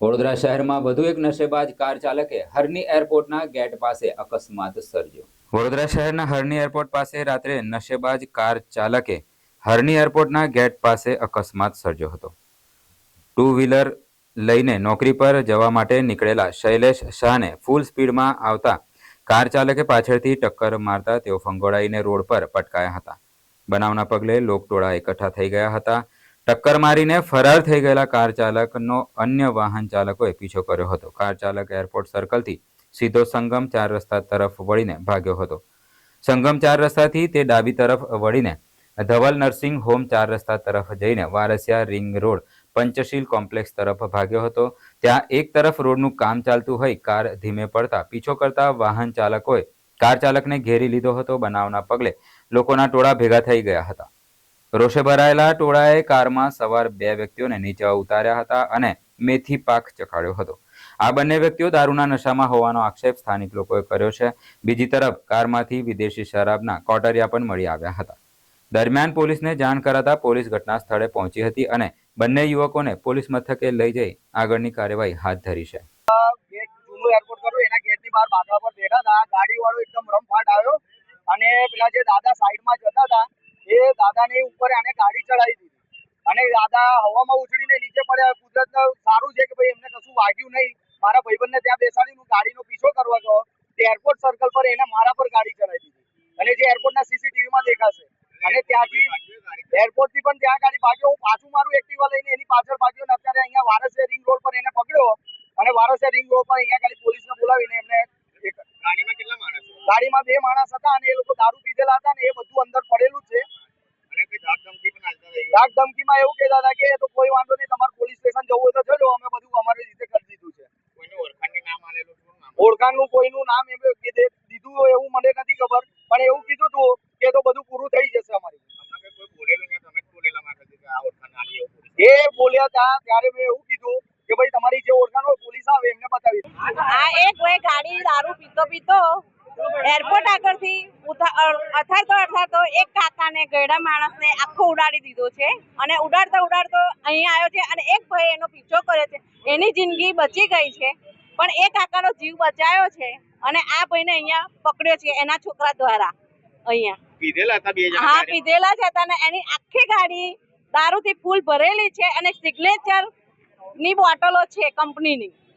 વડોદરા શહેરમાં વધુ એક નશેબાજ કાર ચાલકે હરની એરપોર્ટના ગેટ પાસે અકસ્માત સર્જ્યો. વડોદરા શહેરના હરની એરપોર્ટ પાસે રાત્રે નશેબાજ કાર ચાલકે હરની એરપોર્ટના ગેટ પાસે અકસ્માત સર્જ્યો હતો. ટુ વ્હીલર લઈને નોકરી પર જવા માટે નીકળેલા શૈલેષ શાહને ફૂલ સ્પીડમાં આવતા કાર ચાલકે પાછળથી ટક્કર મારતા તેઓ ફંગોળાઈને રોડ પર પટકાયા હતા. બનાવના પગલે લોકટોળા એકઠા થઈ ગયા હતા. ટક્કર મારીને ફરાર થઈ ગયેલા કાર ચાલકનો અન્ય વાહન ચાલકોએ પીછો કર્યો હતો. કાર ચાલક એરપોર્ટ સર્કલથી સીધો સંગમ ચાર રસ્તા તરફ વળીને ભાગ્યો હતો. સંગમ ચાર રસ્તાથી તે ડાબી તરફ વળીને ધવલ નર્સિંગ હોમ ચાર રસ્તા તરફ જઈને Varasiya ring road Panchsheel complex તરફ ભાગ્યો હતો. ત્યાં એક તરફ રોડનું કામ ચાલતું હોય કાર ધીમે પડતા પીછો કરતા વાહન ચાલકોએ કાર ચાલકને ઘેરી લીધો હતો. બનાવના પગલે લોકોના ટોળા ભેગા થઈ ગયા હતા. રોષે ભરાયેલા ટોળાએ કારમાં સવાર બે વ્યક્તિઓને નીચે ઉતાર્યા હતા અને મેથી પાક ચખાડ્યો હતો. આ બંને વ્યક્તિઓ દારૂના નશામાં હોવાનો આક્ષેપ સ્થાનિક લોકોએ કર્યો છે. બીજી તરફ કારમાંથી વિદેશી શરાબના કોટરિયા પણ મળી આવ્યા હતા. દરમિયાન પોલીસને જાણ કરાતા પોલીસ ઘટના સ્થળે પહોંચી હતી અને બંને યુવકોને પોલીસ મથકે લઈ જઈ આગળની કાર્યવાહી હાથ ધરી છે. અને પેલા જે દાદા સાઈડમાં જતા હતા એ દાદાની ઉપર આને ગાડી ચડાવી દીધી. અને દાદા હવામાં ઉછળીને નીચે પડ્યા. કુદરત સારું છે કે ભાઈ એમને કશું વાગ્યું નહીં. મારા ભાઈબંધને ત્યાં બેસાડીને હું ગાડીનો પીછો કરવા ગયો. તે એરપોર્ટ સર્કલ પર એને મારા પર ગાડી ચડાવી દીધી. અને જે એરપોર્ટના સીસીટીવીમાં દેખાશે. અને ત્યાંથી એરપોર્ટથી પણ ત્યાં ગાડી ભાગ્યો. હું પાછું મારું એક્ટિવા લઈને એની પાછળ ભાગ્યો ને અત્યારે અહીંયા વારસે રિંગ રોડ પર એને પકડ્યો. અને વારસે રિંગ રોડ પર અહીંયા ખાલી પોલીસને બોલાવીને એમને ગાડીમાં કેટલા માણસો? ગાડીમાં બે માણસ હતા અને એ લોકો દારૂ પીધેલા હતા ને એ બધું અંદર પડેલું છે અને કોઈ ધાક ધમકી રહી ધમકીમાં એવું કહેતા હતા કે તો કોઈ વાંધો નહીં તમારે પોલીસ સ્ટેશન જવું હોય તો જજો અમે બધું અમારી રીતે કરી દીધું છે. કોઈનું ઓળખાણની નામ આલેલું નામ ઓળખાણનું કોઈનું નામ એમ દીધું એવું મને નથી ખબર પણ એવું કીધું હતું કે તો બધું પૂરું થઈ જશે અમારી એ બોલ્યા હતા ત્યારે મેં એવું કીધું કે ભાઈ તમારી જે ઓળખાણ હોય પોલીસ આવે એમને બતાવી હા આ એક ભાઈ ગાડી દારૂ પીતો પીતો એરપોર્ટ આગળથી અથાડતો અથાડતો એક કાકાને ગયડા માણસને આખો ઉડાડી દીધો છે. અને ઉડાડતો ઉડાડતો અહીંયા આવ્યો છે અને એક ભાઈ એનો પીછો કર્યો છે. એની જિંદગી બચી ગઈ છે. પણ એ કાકાનો જીવ બચાયો છે અને આ ભાઈને અહીંયા પકડ્યો છે એના છોકરા દ્વારા અહીંયા. પીધેલા હતા બે જણા હા પીધેલા જ હતા અને એની આખી ગાડી દારૂથી ફૂલ ભરેલી છે અને સિગ્નેચરની બોટલો છે કંપનીની.